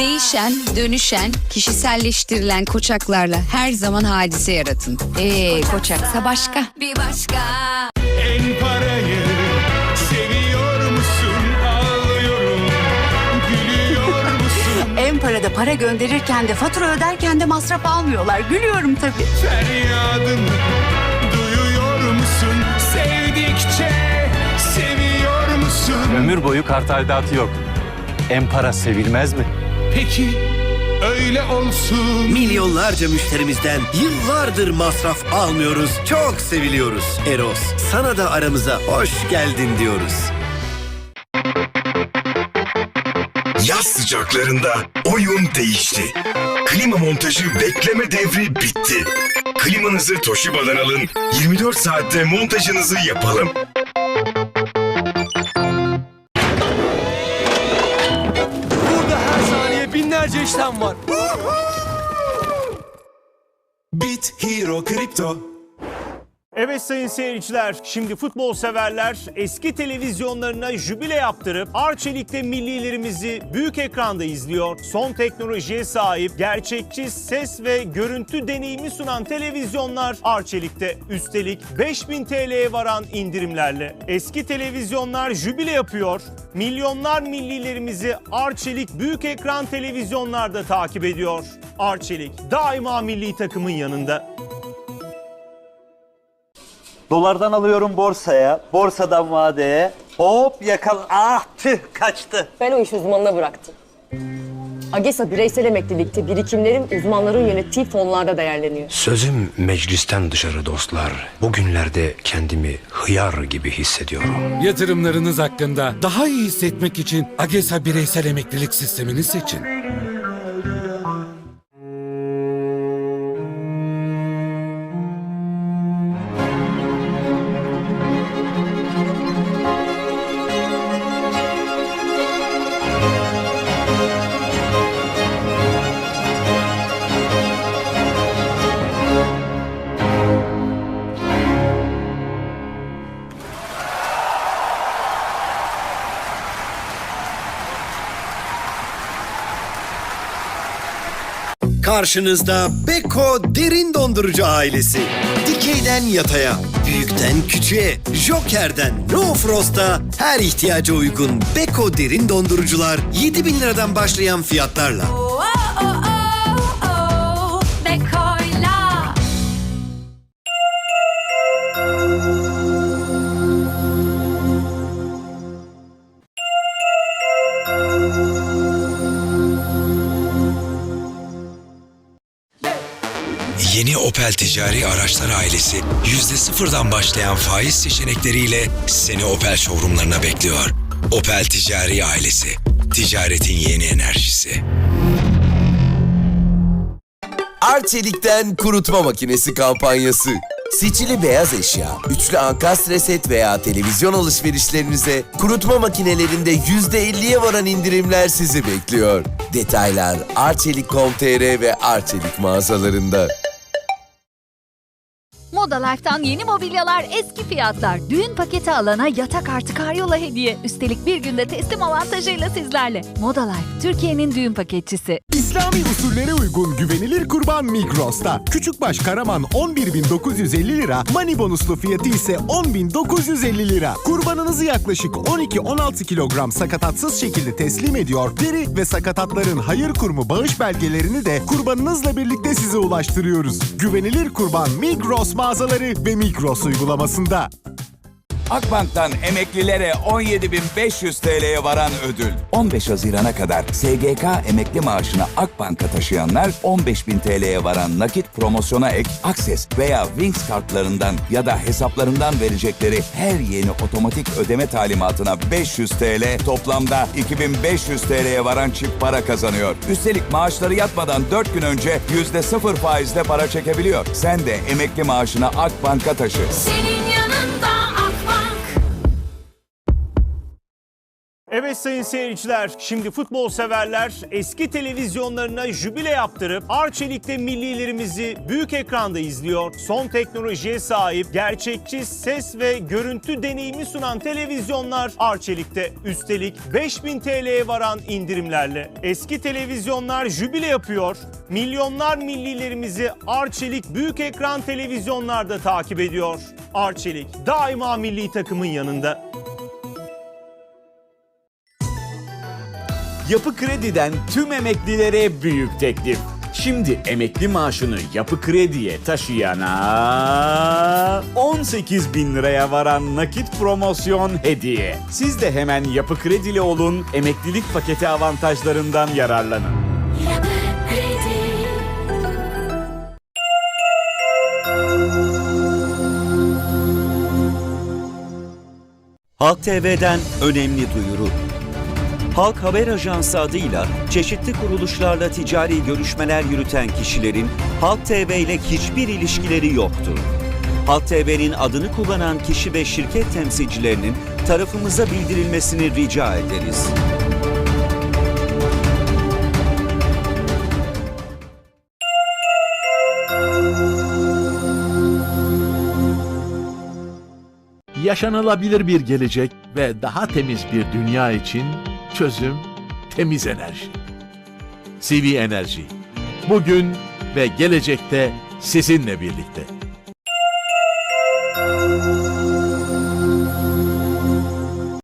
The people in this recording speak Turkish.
Değişen, dönüşen, kişiselleştirilen koçaklarla her zaman hadise yaratın. Ee, koçaksa başka. Bir başka. En parayı seviyor musun? Ağlıyorum. Gülüyor musun? En parada para gönderirken de fatura öderken de masraf almıyorlar. Gülüyorum tabii. Feryadını duyuyor musun? Sevdikçe seviyor musun? Ömür boyu kart aidatı yok. Empara sevilmez mi? Peki öyle olsun. Milyonlarca müşterimizden yıllardır masraf almıyoruz. Çok seviliyoruz. Eros, sana da aramıza hoş geldin diyoruz. Yaz sıcaklarında oyun değişti. Klima montajı bekleme devri bitti. Klimanızı Toshiba'dan alın, 24 saatte montajınızı yapalım. Binlerce işlem var. Bit Hero Kripto. Evet sayın seyirciler, şimdi futbol severler eski televizyonlarına jübile yaptırıp Arçelik'te millilerimizi büyük ekranda izliyor. Son teknolojiye sahip, gerçekçi ses ve görüntü deneyimi sunan televizyonlar Arçelik'te. Üstelik 5000 TL'ye varan indirimlerle. Eski televizyonlar jübile yapıyor. Milyonlar millilerimizi Arçelik büyük ekran televizyonlarda takip ediyor. Arçelik daima milli takımın yanında. Dolardan alıyorum borsaya, borsadan vadeye. Hop yakal... Ah tüh kaçtı. Ben o işi uzmanına bıraktım. AGESA bireysel emeklilikte birikimlerin uzmanların yönettiği fonlarda değerleniyor. Sözüm meclisten dışarı dostlar. Bugünlerde kendimi hıyar gibi hissediyorum. Yatırımlarınız hakkında daha iyi hissetmek için AGESA bireysel emeklilik sistemini seçin. Karşınızda Beko Derin Dondurucu ailesi. Dikeyden yataya, büyükten küçüğe, Joker'den No Frost'a her ihtiyaca uygun Beko Derin Dondurucular 7000 liradan başlayan fiyatlarla. Yeni Opel Ticari Araçlar ailesi yüzde sıfırdan başlayan faiz seçenekleriyle seni Opel showroomlarına bekliyor. Opel Ticari ailesi. Ticaretin yeni enerjisi. Arçelik'ten kurutma makinesi kampanyası. Seçili beyaz eşya, üçlü ankastre set veya televizyon alışverişlerinize kurutma makinelerinde %50'ye varan indirimler sizi bekliyor. Detaylar Arçelik.com.tr ve Arçelik mağazalarında. Moda Life'tan yeni mobilyalar, eski fiyatlar. Düğün paketi alana yatak artı karyola hediye. Üstelik bir günde teslim avantajıyla sizlerle. Moda Life, Türkiye'nin düğün paketçisi. İslami usullere uygun güvenilir kurban Migros'ta. Küçükbaş Karaman 11.950 lira, mani bonuslu fiyatı ise 10.950 lira. Kurbanınızı yaklaşık 12-16 kilogram sakatatsız şekilde teslim ediyor. Deri ve sakatatların hayır kurumu bağış belgelerini de kurbanınızla birlikte size ulaştırıyoruz. Güvenilir kurban Migros mağazaları ve Migros uygulamasında. Akbank'tan emeklilere 17.500 TL'ye varan ödül. 15 Haziran'a kadar SGK emekli maaşını Akbank'a taşıyanlar 15.000 TL'ye varan nakit promosyona ek Access veya Wings kartlarından ya da hesaplarından verecekleri her yeni otomatik ödeme talimatına 500 TL toplamda 2500 TL'ye varan çift para kazanıyor. Üstelik maaşları yatmadan 4 gün önce %0 faizle para çekebiliyor. Sen de emekli maaşını Akbank'a taşı. Senin yanında Evet sayın seyirciler, şimdi futbol severler eski televizyonlarına jübile yaptırıp Arçelik'te millilerimizi büyük ekranda izliyor. Son teknolojiye sahip, gerçekçi ses ve görüntü deneyimi sunan televizyonlar Arçelik'te. Üstelik 5000 TL'ye varan indirimlerle. Eski televizyonlar jübile yapıyor. Milyonlar millilerimizi Arçelik büyük ekran televizyonlarda takip ediyor. Arçelik daima milli takımın yanında. Yapı Kredi'den tüm emeklilere büyük teklif. Şimdi emekli maaşını Yapı Kredi'ye taşıyana 18 bin liraya varan nakit promosyon hediye. Siz de hemen Yapı Kredili olun, emeklilik paketi avantajlarından yararlanın. Halk TV'den önemli duyuru. Halk Haber Ajansı adıyla çeşitli kuruluşlarla ticari görüşmeler yürüten kişilerin Halk TV ile hiçbir ilişkileri yoktur. Halk TV'nin adını kullanan kişi ve şirket temsilcilerinin tarafımıza bildirilmesini rica ederiz. Yaşanılabilir bir gelecek ve daha temiz bir dünya için çözüm temiz enerji. CV Enerji. Bugün ve gelecekte sizinle birlikte.